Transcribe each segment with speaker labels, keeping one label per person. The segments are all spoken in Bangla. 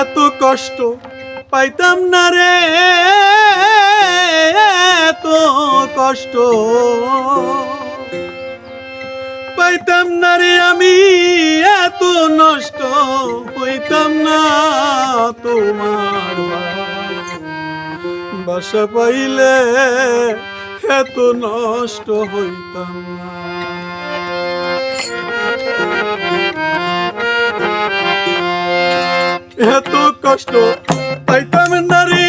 Speaker 1: এত কষ্ট পাইতাম না রে এত কষ্ট। পাইতাম না রে আমি, এত নষ্ট হইতাম না তোমার বাসা পাইলে এত নষ্ট হইতাম না। এত কষ্ট পাইতাম না রে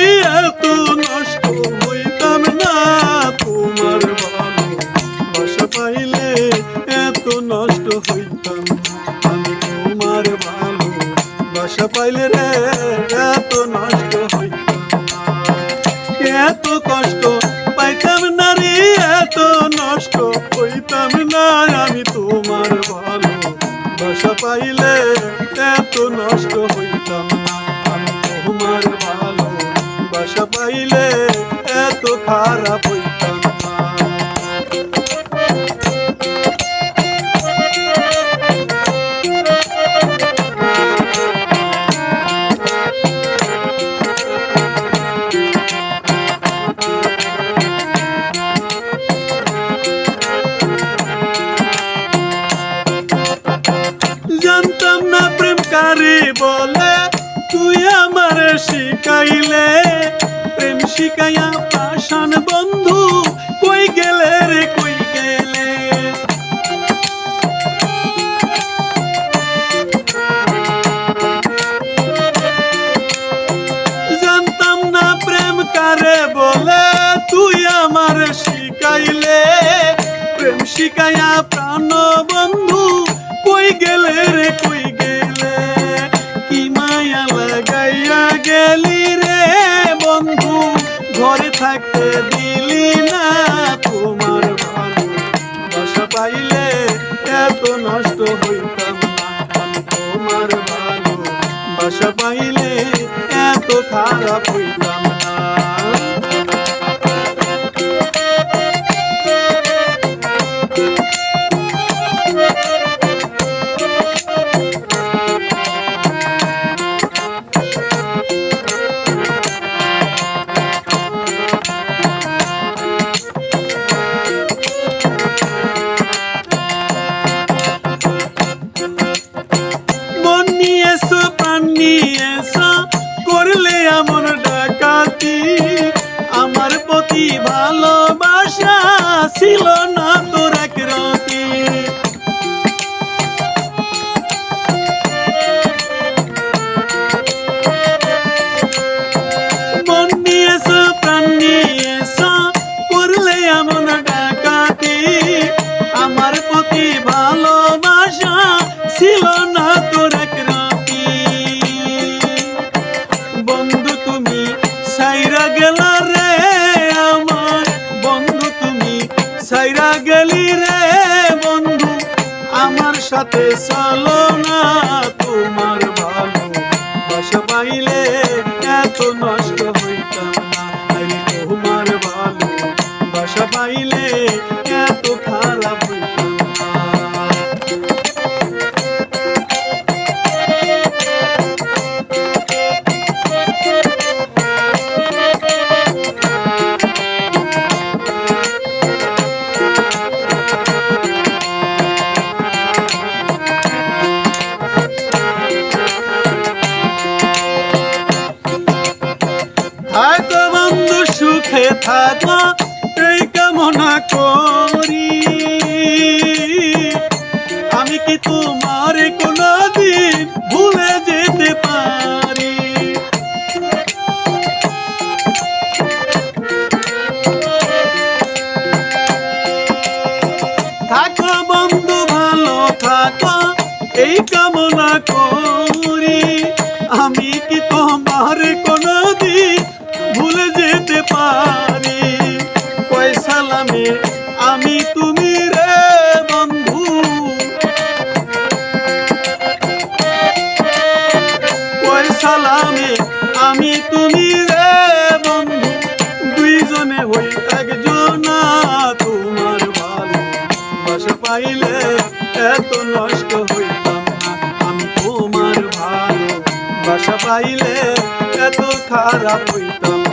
Speaker 1: নষ্ট ভালো বাসা পাইলে রে, এত নষ্ট হইতাম এত কষ্ট পাইতাম না রে, এত নষ্ট হইতাম না। আমি তোমার ভালো বাসা পাইলে এত নষ্ট হইতাম না। আমি তোমার ভালো বাসা পাইলে এত খারাপ হইতাম শিখাইলে প্রেম শিখাইয়া পাশান বন্ধু কই গেলে রে, কই গেলে? জানতাম না প্রেম কারে বলে, তুই আমার শিখাইলে প্রেম শিখাইয়া প্রাণ বন্ধু এত নষ্ট হইতাম না আমি তোমার ভালো বাসা পাইলে এত খারাপ হইতাম আমার প্রতি ভালোবাসা ছিল না তোর এক রতি। মন নিয়েছো প্রাণ নিয়েছো করলে আমার প্রতি ভালোবাসা ছিল না তোর এক রাতি। বন্ধু তুমি সাইরা গেল রে আমার বন্ধু তুমি সাইরা গেলি রে বন্ধু। আমার সাথে চলো। সুখে থাকো, এই কামনা করি। আমি কি তোমার কোনদিন ভুলে যেতে পারি? থাকো বন্ধু, ভালো থাকো, এই কামনা করি। আমি কি তোমার পারি। কই সালামে, আমি তুমি রে বন্ধু। কই সালামে, আমি তুমি রে বন্ধু। দুইজনে হই একজন তোমার ভালো বাসা পাইলে এত নষ্ট হইতাম না, আমি তোমার ভালো। বাসা পাইলে এত খারাপ হইতাম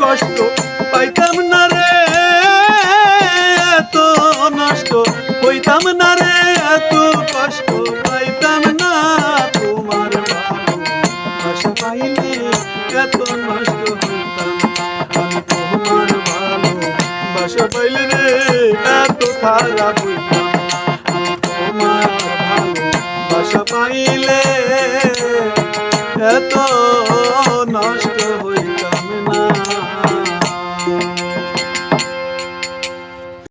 Speaker 1: কষ্ট পাইতাম না রে, এত নষ্ট হইতাম না রে, এত কষ্ট পাইতাম না তোমার ভালোবাসা পাইলে এত নষ্ট এত খারাপ হইতাম তোমার ভালোবাসা পাইলে এত